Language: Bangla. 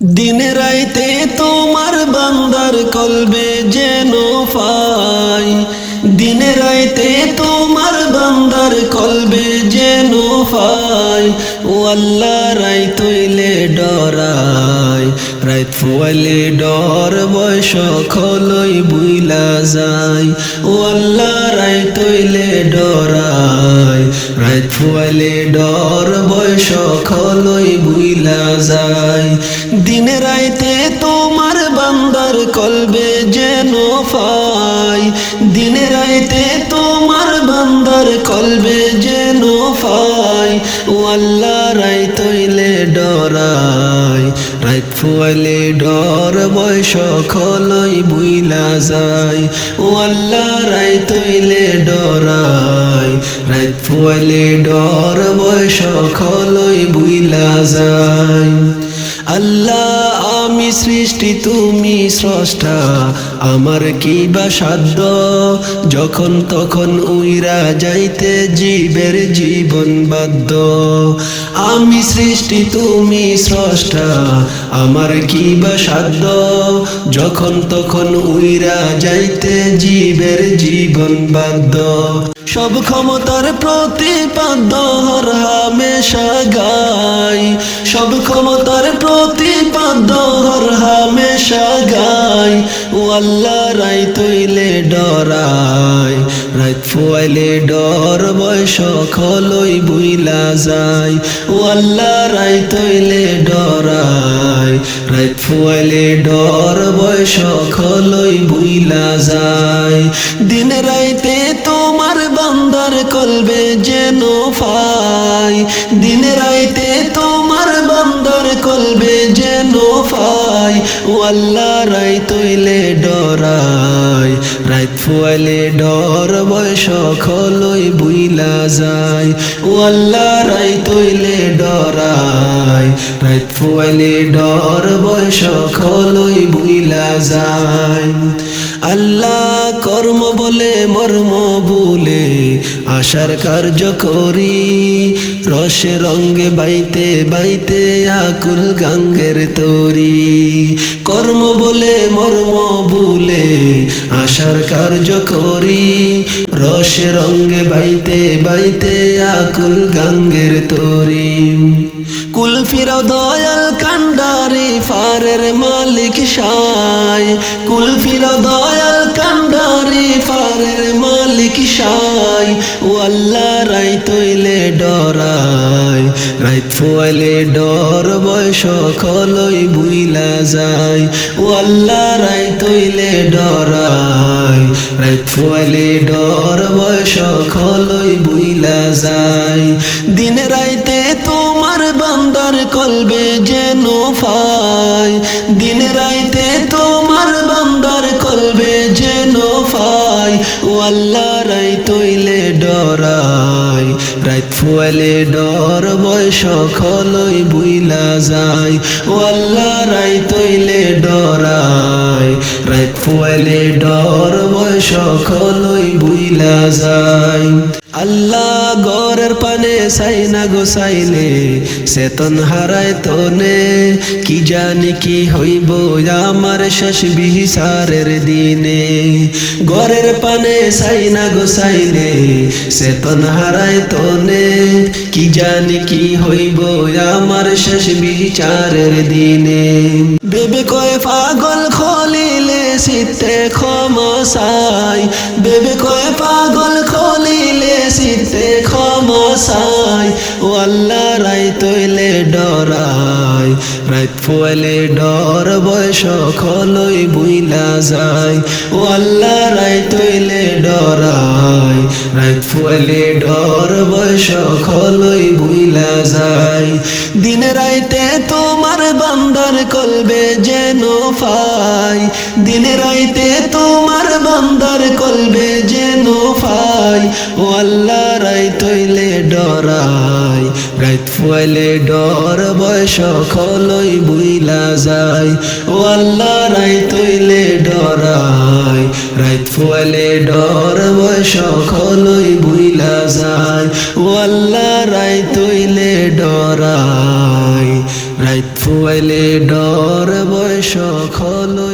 দিন রাইতে তোমার বান্দার কলবে যেন পাই দিন রাইতে তোমার বান্দার কলবে যেন পাই ও আল্লাহ রাই তৈলে ডরাই। রাইত ফুয়ালে ডর, বয়স খলই বুইলা যায়। ও আল্লাহ রাই তৈলে ডরাই। ফুয়ালে ডর বয়স খলই বুইলা যায়। দিন রাইতে তোমার বান্দার কলবে যেন ফাই। দিন রাইতে তোমার বান্দার কলবে যেন ফাই। ও আল্লাহ রাই তৈলে ডরাই। রাইত ফুয়ালে ডর বয়স খলই বুইলা যায়। ও আল্লাহ রাই তৈলে ডরাই রাইত ফুয়ালে ডর বয়স খলই বুইলা যায়। আল্লাহ সৃষ্টি, তুমি স্রষ্টা। আমার কি বা সাধ্য? যখন তখন উইরা যাইতে জীবের জীবন বাধ্য। আমি সৃষ্টি, তুমি স্রষ্টা। আমার কি বা সাধ্য? যখন তখন উইরা যাইতে জীবের জীবন বাধ্য। সব ক্ষমতার প্রতিপাদ্য হর হামেশা গাই। সব হর হামেশা গাই, ও আল্লাহ রাই তৈলে ডরাই। রাত ফুয়াইলে ডর খলই বুইলা যায়, ও আল্লাহ রাই তৈলে ডরাই। রাত ফুয়াইলে ডর খলই বুইলা যায়। দিন রাইতে তোমার বান্দার কলবে যেন পাই দিন রাইতে ও আল্লাহ রাই তৈলে ডরাই। রাত ফুয়ালে ডর খলই বুইলা যায়। ও আল্লাহ রাই তৈলে ডরাই। রাত ফুয়ালে ডর খলই বুইলা যায়। আল্লাহ কর্ম বলে, মর্ম বলে, আশার কার্য করি। রসে রঙ্গে বাইতে বাইতে আকুল গাঙ্গের তরি। কর্ম বলে, মর্ম বলে, আশার কার্য করি। রসে রঙ্গে বাইতে বাইতে আকুল গাঙ্গের তরি। কুল ফিরাও দয়াল কান্ডারি ফারের মালিক সাই কুল ফিরাও দয়াল কান্ডারি ফারের মালিক সাই। ও আল্লাহ রাই ডরাই রাইত ফুয়ালে ডর বয়স খলই বুইলা যায়। ও আল্লাহ রাই তৈলে ডরাই রাইত ফুয়ালে ডর বয়স খলই বুইলা যায়। দিন রাইতে তোমার বান্দার কলবে যেন পাই দিন রাইতে তোমার বান্দার কলবে যেন পাই ও আল্লাহ রাই তৈলে রাইত ফুয়ালে ডর বয়স খলই বুইলা যায়। ও আল্লাহ রাই তৈলে ডরাই রাইত ফুয়ালে ডর বয়স খলই বুইলা যায়। আল্লাহ গরের পানে সাই না গোসাইলে চেতন হারায় তনে। কি জানি কি হইব, আমার শেষ বিহিসারের দিনে। গরের পানে সাইনা গোসাইলে চেতন হারায় তনে। কি জানি কি হইব আমার শেষ বিচারের দিনে। বেবে কয় পাগল খলিলে শীতে ক্ষমসাই বেবে কয় পাগল খলিলে শীতে ক্ষমসাই রাইত ফুয়ালে ডর, বয়স খলই বুইলা যায়। ও আল্লাহ রাই তৈলে ডরাই রাইত ফুয়ালে ডর, বয়স খলই বুইলা যায়। দিন রাইতে তোমার বান্দার কলবে যেন ফাই। দিন রাইতে তোমার বান্দার কলবে যেন পাই ও আল্লাহ রাই তৈলে ফুয়ালে ডর খলই বুইলা যায়। ও আল্লাহ রাই তৈলে ডরাই। রাইত ফুয়ালে ডর খলই বুইলা যায়। ও আল্লাহ রাই তৈলে ডরাই। রাইত ফুয়ালে ডর যায়